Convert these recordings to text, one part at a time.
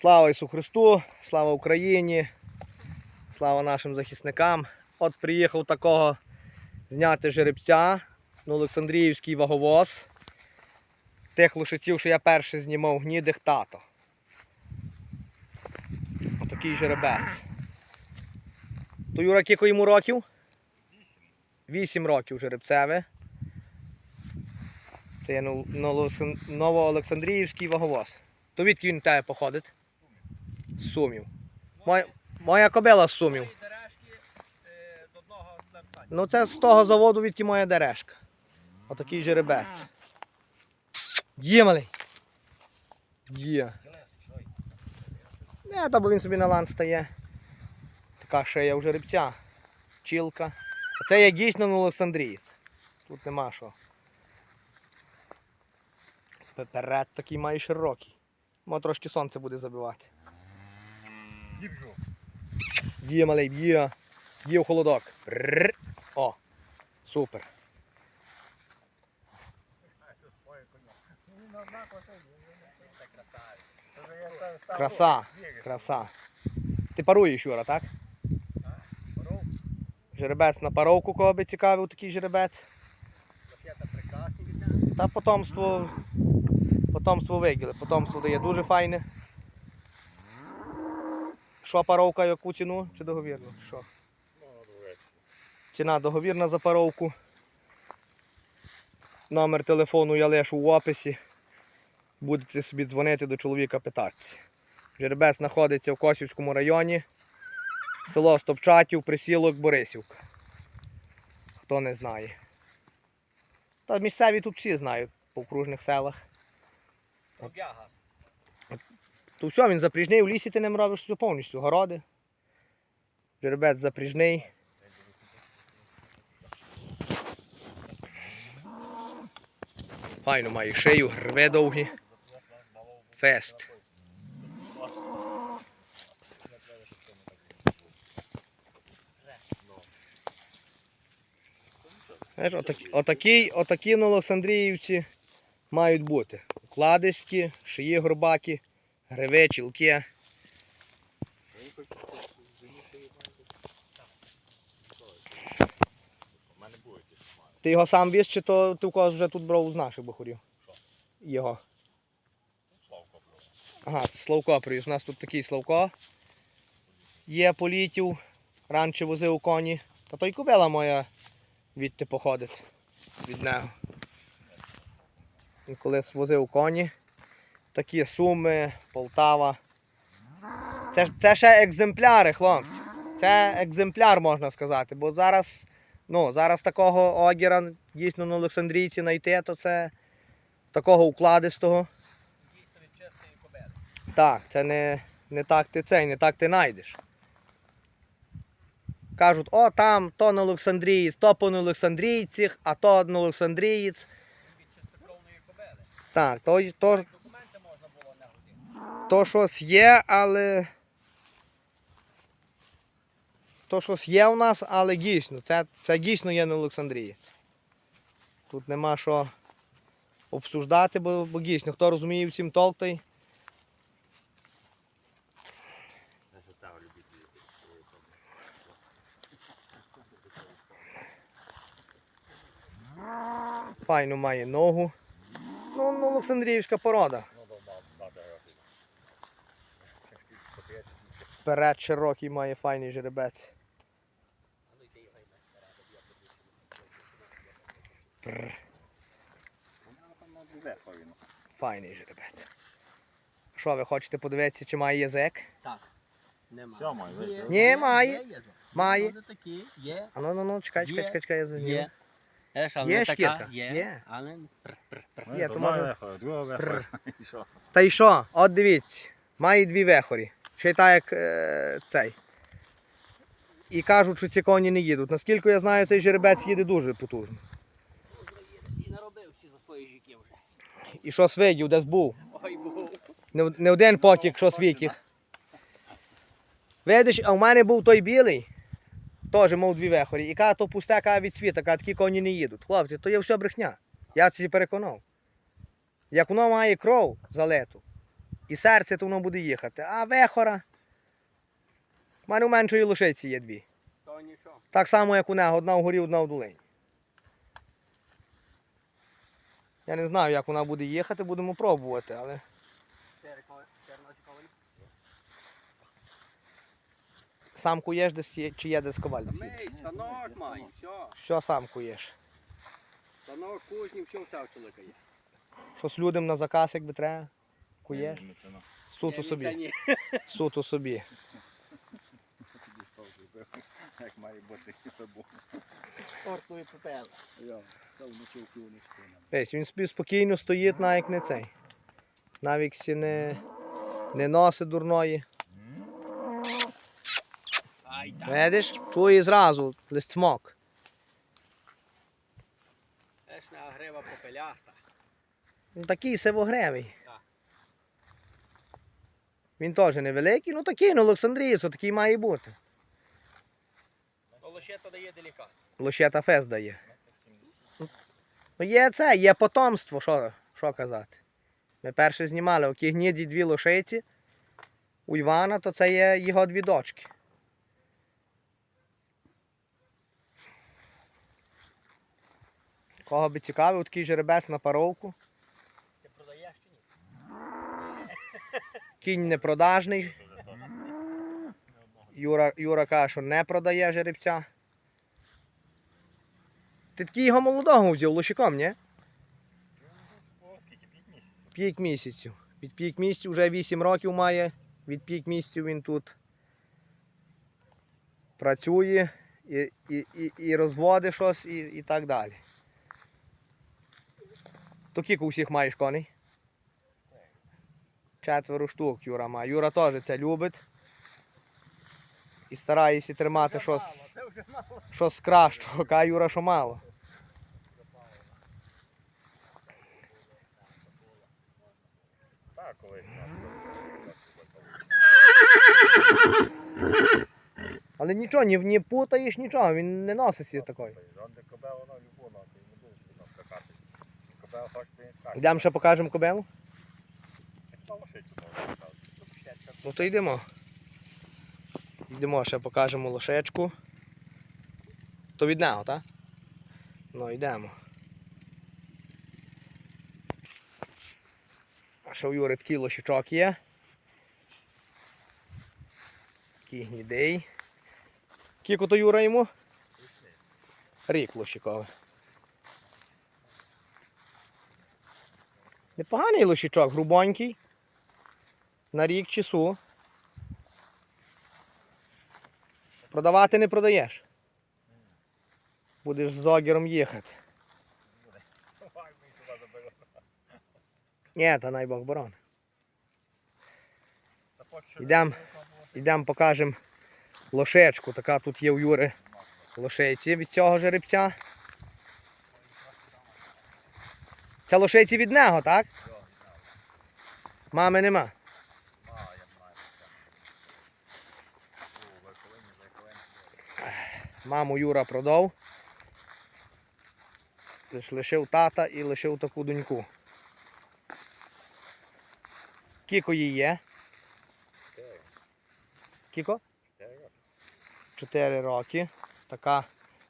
Слава Ісу Христу, слава Україні, слава нашим захисникам. От приїхав такого зняти жеребця на Олександріївський ваговоз. Тих лошиців, що я перший знімав, гнідих тато. Отакий жеребець. То Юра, кілько йому років? Вісім років жеребцеве. Це є Новоолександріївський ваговоз. То відки він тебе походить? З Сумів. Моя, моя кобила з Сумів. Ну це з того заводу, відки моя дерешка. Отакий жеребець. Є малий. Є. Не, та бо він собі на лан стає. Така шея у жеребця. Чілка. А це є дійсно на Олександрієць. Тут нема що. Перед такий має широкий. Мо трошки сонце буде забивати. Є малий, є. Є в холодок. О, супер. Краса, краса. Ти паруєш, Юра, так? Жеребець на паровку, кого би цікавив такий жеребець. Та потомство. Потомство вигіли. Потомство дає дуже файне. Що паровка, яку ціну? Чи договірну? Що? Ціна договірна за паровку. Номер телефону я лишу в описі. Будете собі дзвонити до чоловіка питатися. Жеребець знаходиться в Косівському районі. Село Стопчатів, присілок Борисівка. Хто не знає. Та місцеві тут всі знають по окружних селах. То все, він запріжний, в лісі ти ним робиш все повністю. Городи. Жеребець запріжний. Файно має шию, грве довгі. Фест. Отакі, отакі, отакі Олександріївці мають бути. Кладиські, шиї горбакі, гриве, чілки. Ти його сам віз, чи то ти в когось вже тут брав з наших бахурів? Його. Ага, Славко привіз. У нас тут такий Славко. Є політів. Раніше возив коні. Та то й кобила моя відти походить від нього. Він колись возив коні. Такі суми, Полтава. Це, це ще екземпляри, хлопці. Це екземпляр, можна сказати. Бо зараз, ну, зараз такого огіра дійсно на Олександрійці знайти, то це такого укладистого. Так, це не, не так ти цей, не так ти знайдеш. Кажуть, о, там то на Олександрієць, то по на Олександрійцях, а то на Олександрієць. Так, то, то, то щось є, але. То щось є у нас, але дійсно, це, це дійсно є на Олександрієць. Тут нема що обсуждати, бо, бо дійсно, хто розуміє в цім толк, той. Файну має ногу. Ну, ну Олександріївська порода. Вперед широкий має файний жеребець. Файний жеребець. Що ви хочете подивитися, чи має язик? Так. Нема. Що має? Є, Ні, має. Має. Є, А ну ну ну чекай, чекай, чекай, чекай, я за є. Така, шкірка? Є, Є. але. Є, то може-. Та й що? От дивіться, має дві вехорі. Ще й так як е, цей. І кажуть, що ці коні не їдуть. Наскільки я знаю, цей жеребець їде дуже потужно. І наробив всі за свої життя вже. І що свидів, десь був. Ой, був. Не, не один потік, що світів. Видиш, а в мене був той білий, теж мав дві вехорі. І каже, то пусте каже від світа, каже, такі коні не їдуть. Хлопці, то є все брехня. Я це переконав. Як воно має кров залиту, і серце, то воно буде їхати. А вехора. У мене у меншої лошиці є дві. То нічого. Так само, як у нього, одна вгорі, одна в долині. Я не знаю, як вона буде їхати, будемо пробувати, але сам куєш десь є, чи є десь коваль? Мій, станок має, все. Що сам куєш? Станок, кузнів, все в цього чоловіка є. Щось людям на заказ, якби треба? Куєш? Суто собі. Суто собі. Як має бути ночив ківничку. Ось, він собі спокійно стоїть, навіть не цей. Навіть не, не носить дурної. Видиш? Чує зразу листмок. Ешна грива попеляста. Ну, такий сивогревий. Він теж невеликий, ну такий, ну Олександрієць, такий має бути. То лише то дає делікат. Лощета фес дає. Ну є це, є потомство, що, що казати. Ми перше знімали окі гніді дві лошиці. У Івана, то це є його дві дочки. Кого би цікавив, такий жеребець на паровку. Ти продаєш чи ні? Кінь непродажний. Юра, Юра каже, що не продає жеребця. Ти такий його молодого взяв лошиком, ні? П'ять місяців. Від п'ять місяців вже 8 років має. Від п'ять місяців він тут працює і, і, і, і розводить щось і, і так далі. То кілька усіх маєш коней? Четверо штук Юра має. Юра теж це любить. І старається тримати щось, щось кращого. Каже Юра, що мало. Але нічого, ні, ні путаєш, нічого, він не носиться такої. Не не. Йдемо ще покажемо кобелу. Що лошицю можна сказати? Ну то йдемо. Йдемо, ще покажемо лошечку. То від нього, так? Ну, йдемо. А що у Юри такий лошичок є. Такий гнідий. Кіко то Юра йому? Рік лошиковий. Непоганий лошичок, грубонький. На рік часу. Продавати не продаєш. Будеш з огіром їхати. Ні, та най Бог борон. Та поки Йдем. Йдемо покажемо лошечку. Така тут є у Юри лошейці від цього жеребця. Це лошейці від нього, так? Мами нема. Має, має. О, верховині, верховині. Маму Юра продав. Лиш лишив тата і лишив таку доньку. Кіко їй є? Кіко? Чотири роки. Така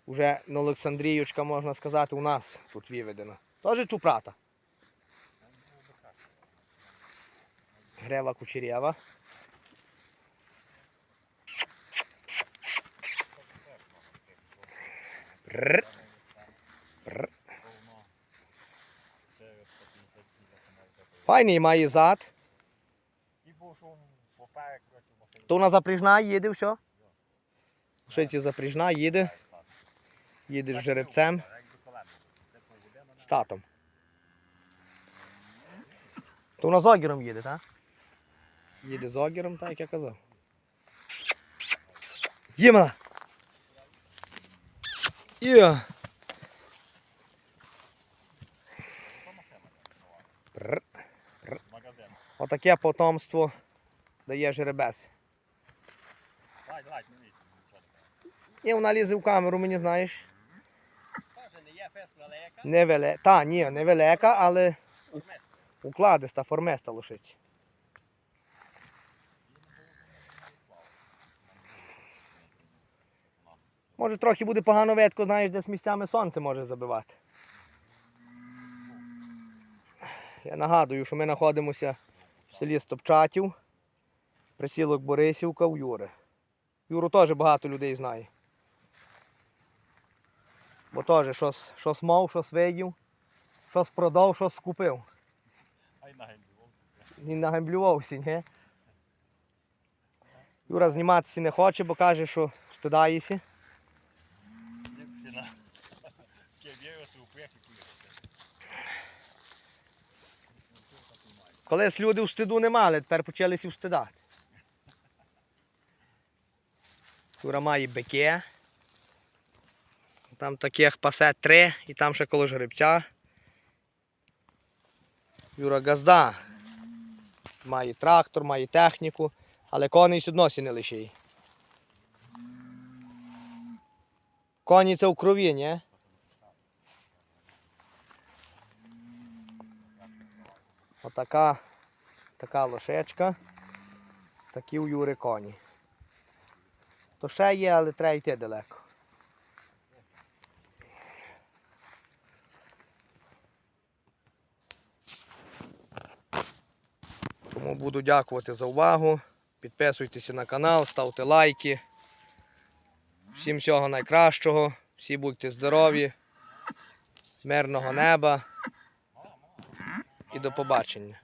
вже на Олександріючка, можна сказати, у нас тут виведена. Теж чупрата. Грева кучерєва. Прррр. Прррр. Повно. Чотири, сто п'ятдесят кіля, це має бути. Файний має зад. То вона запряжна, їде все. Шиці запряжна, їде. Їде з жеребцем, з татом. То вона з огіром їде, так? Їде з огіром, так як я казав. Їма! Магазин. Отаке потомство дає жеребець. Ні, вона лізе в камеру, мені знаєш. Не є фес велика. Невеле... Та, ні, невелика, але укладиста, форместа лошить. Може трохи буде погано ветко, знаєш, десь місцями сонце може забивати. Я нагадую, що ми знаходимося в селі Стопчатів, присілок Борисівка у Юри. Юру теж багато людей знає. Бо теж щось, щось мав, щось видів, щось продав, щось скупив. А й на гендлював. Він нагамблювався, ні? Юра зніматися не хоче, бо каже, що стидається. Колись люди в стиду не мали, тепер почалися встидати. Юра має бики. Там таких пасе три і там ще коло жеребця. Юра газда. Має трактор, має техніку, але коней одно не лишить. Коні це в крові, ні? Отака така лошечка. Такі у Юри коні. То ще є, але треба йти далеко. Тому буду дякувати за увагу. Підписуйтеся на канал, ставте лайки. Всім всього найкращого. Всі будьте здорові, мирного неба і до побачення.